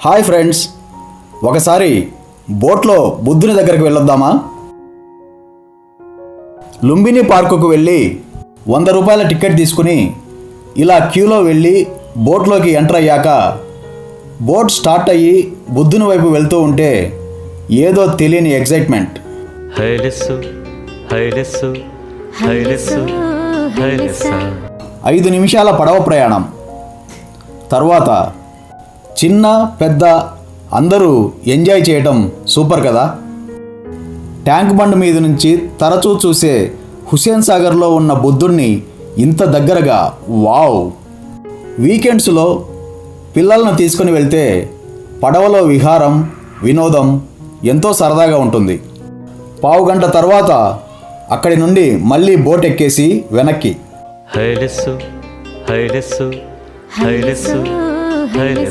Hi friends. ఒకసారి బోట్లో బుద్ధుని దగ్గరికి వెళ్ళొద్దామా? లుంబిని పార్కుకు వెళ్ళి వంద రూపాయల టికెట్ తీసుకుని ఇలా క్యూలో వెళ్ళి బోట్లోకి ఎంటర్ అయ్యాక బోట్ స్టార్ట్ అయ్యి బుద్ధుని వైపు వెళ్తూ ఉంటే ఏదో తెలియని ఎగ్జైట్మెంట్ ఐదు నిమిషాల పడవ ప్రయాణం. తర్వాత చిన్న పెద్ద అందరూ ఎంజాయ్ చేయటం సూపర్ కదా? ట్యాంక్ బండ్ మీద నుంచి తరచూ చూసే హుసేన్ సాగర్లో ఉన్న బుద్ధుణ్ణి ఇంత దగ్గరగా వావ్! వీకెండ్స్లో పిల్లలను తీసుకుని వెళ్తే పడవలో విహారం వినోదం ఎంతో సరదాగా ఉంటుంది. పావు గంట తర్వాత అక్కడి నుండి మళ్ళీ బోట్ ఎక్కేసి వెనక్కి.